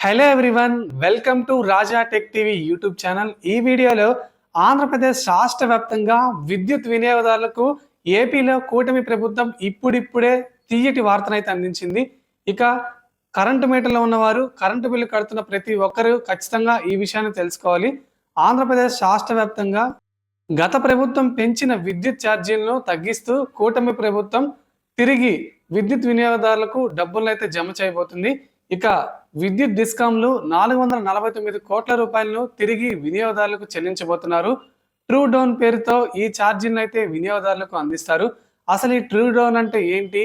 Hello everyone welcome to Raja tech TV YouTube channel ఈ వీడియోలో ఆంధ్రప్రదేశ్ రాష్ట్ర వ్యాప్తంగా విద్యుత్ వినియోగదారులకు ఏపీలో కూటమి ప్రభుత్వం ఇప్పుడిప్పుడే తీయటి వార్తనైతే అందించింది. ఇక కరెంటు మీటర్లో ఉన్నవారు కరెంటు బిల్లు కడుతున్న ప్రతి ఒక్కరూ ఖచ్చితంగా ఈ విషయాన్ని తెలుసుకోవాలి. ఆంధ్రప్రదేశ్ రాష్ట్ర వ్యాప్తంగా గత ప్రభుత్వం పెంచిన విద్యుత్ ఛార్జీలను తగ్గిస్తూ కూటమి ప్రభుత్వం తిరిగి విద్యుత్ వినియోగదారులకు డబ్బులను అయితే జమ చేయబోతుంది. ఇక విద్యుత్ డిస్కాంలు నాలుగు వందల నలభై తొమ్మిది కోట్ల రూపాయలను తిరిగి వినియోగదారులకు చెల్లించబోతున్నారు. ట్రూ డౌన్ పేరుతో ఈ ఛార్జీలను అయితే వినియోగదారులకు అందిస్తారు. అసలు ఈ ట్రూ డౌన్ అంటే ఏంటి?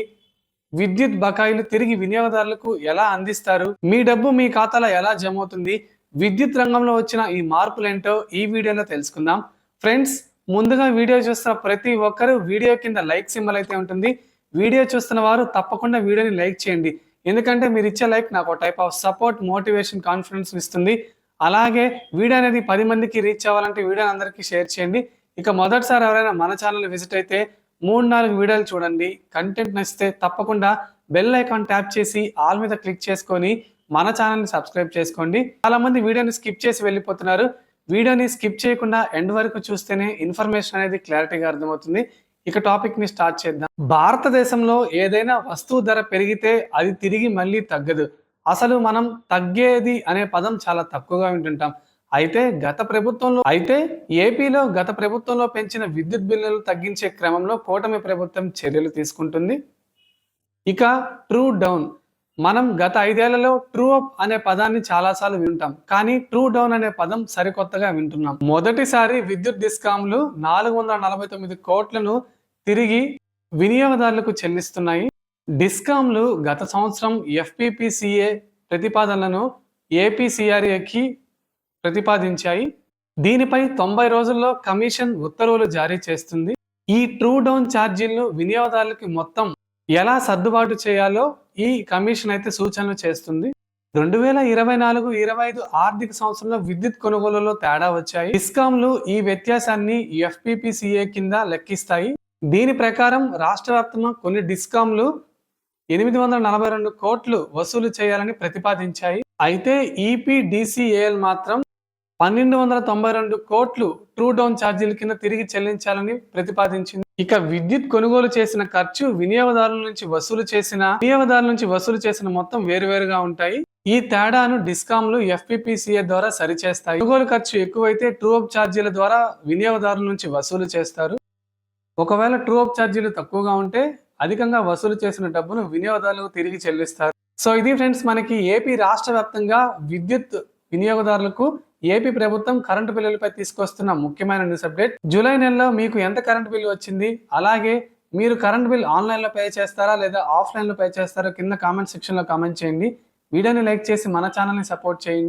విద్యుత్ బకాయిలు తిరిగి వినియోగదారులకు ఎలా అందిస్తారు? మీ డబ్బు మీ ఖాతాలో ఎలా జమ అవుతుంది విద్యుత్ రంగంలో వచ్చిన ఈ మార్పులేంటో ఈ వీడియోలో తెలుసుకుందాం. ఫ్రెండ్స్ ముందుగా వీడియో చూస్తున్న ప్రతి ఒక్కరూ వీడియో కింద లైక్ సింబల్ అయితే ఉంటుంది. వీడియో చూస్తున్న వారు తప్పకుండా వీడియోని లైక్ చేయండి. ఎందుకంటే మీరు ఇచ్చే లైక్ నాకు ఒక type of support motivation confidence ఇస్తుంది. అలాగే వీడియో అనేది పది మందికి రీచ్ అవ్వాలంటే వీడియోని అందరికీ షేర్ చేయండి. ఇక మొదటిసారి ఎవరైనా మన ఛానల్ విజిట్ అయితే మూడు నాలుగు వీడియోలు చూడండి. కంటెంట్ నచ్చితే తప్పకుండా బెల్ ఐకాన్ ట్యాప్ చేసి ఆల్ మీద క్లిక్ చేసుకొని మన ఛానల్ని సబ్స్క్రైబ్ చేసుకోండి. చాలా మంది వీడియోని స్కిప్ చేసి వెళ్ళిపోతున్నారు. వీడియోని స్కిప్ చేయకుండా ఎండ్ వరకు చూస్తేనే ఇన్ఫర్మేషన్ అనేది క్లారిటీగా అర్థమవుతుంది. ఇక టాపిక్ని స్టార్ట్ చేద్దాం. భారతదేశంలో ఏదైనా వస్తువు ధర పెరిగితే అది తిరిగి మళ్ళీ తగ్గదు. అసలు మనం తగ్గేది అనే పదం చాలా తక్కువగా వింటుంటాం. అయితే గత ప్రభుత్వంలో అయితే ఏపీలో గత ప్రభుత్వంలో పెంచిన విద్యుత్ బిల్లులు తగ్గించే క్రమంలో కూటమి ప్రభుత్వం చర్యలు తీసుకుంటుంది. ఇక ట్రూ డౌన్. మనం గత ఐదేళ్ళలో ట్రూ అప్ అనే పదాన్ని చాలాసార్లు వింటాం. కానీ ట్రూ డౌన్ అనే పదం సరికొత్తగా వింటున్నాం. మొదటిసారి విద్యుత్ డిస్కాంలు నాలుగు వందల నలభై తొమ్మిది కోట్లను తిరిగి వినియోగదారులకు చెల్లిస్తున్నాయి. డిస్కాంలు గత సంవత్సరం ఎఫ్పిపిసిఏ ప్రతిపాదనలను ఏపీసీఆర్ఏకి ప్రతిపాదించాయి. దీనిపై తొంభై రోజుల్లో కమిషన్ ఉత్తర్వులు జారీ చేస్తుంది. ఈ ట్రూ డౌన్ ఛార్జీలను వినియోగదారులకి మొత్తం ఎలా సర్దుబాటు చేయాలో ఈ కమిషన్ అయితే సూచనలు చేస్తుంది. రెండు వేల ఇరవై నాలుగు ఇరవై ఐదు ఆర్థిక సంవత్సరంలో విద్యుత్ కొనుగోలులో తేడా వచ్చాయి. డిస్కాంలు ఈ వ్యత్యాసాన్ని ఎఫ్పిపిసిఏ కింద లెక్కిస్తాయి. దీని ప్రకారం రాష్ట్ర వ్యాప్తంగా కొన్ని డిస్కాంలు ఎనిమిది వందల నలభై రెండు కోట్లు వసూలు చేయాలని ప్రతిపాదించాయి. అయితే ఈపీడిసిఏఎల్ మాత్రం పన్నెండు వందల తొంభై రెండు కోట్లు ట్రూ డౌన్ ఛార్జీల కింద తిరిగి చెల్లించాలని ప్రతిపాదించింది. ఇక విద్యుత్ కొనుగోలు చేసిన ఖర్చు వినియోగదారుల నుంచి వసూలు చేసిన వినియోగదారుల నుంచి వసూలు చేసిన మొత్తం వేరువేరుగా ఉంటాయి. ఈ తేడాను డిస్కాంలు ఎఫ్పిపిసిఏ ద్వారా సరిచేస్తాయి. కొనుగోలు ఖర్చు ఎక్కువైతే ట్రూ అప్ ఛార్జీల ద్వారా వినియోగదారుల నుంచి వసూలు చేస్తారు. ఒకవేళ ట్రూ అప్ ఛార్జీలు తక్కువగా ఉంటే అధికంగా వసూలు చేసిన డబ్బును వినియోగదారులకు తిరిగి చెల్లిస్తారు. సో ఇది ఫ్రెండ్స్ మనకి ఏపీ రాష్ట్ర వ్యాప్తంగా విద్యుత్ వినియోగదారులకు ఏపీ ప్రభుత్వం కరెంటు బిల్లులపై తీసుకొస్తున్న ముఖ్యమైన న్యూస్ అప్డేట్ జూలై నెలలో మీకు ఎంత కరెంటు బిల్లు వచ్చింది? అలాగే మీరు కరెంట్ బిల్ ఆన్లైన్లో పే చేస్తారా? లేదా ఆఫ్లైన్లో పే చేస్తారా? కింద కామెంట్ సెక్షన్లో కామెంట్ చేయండి. వీడియోని లైక్ చేసి మన ఛానల్ని సపోర్ట్ చేయండి.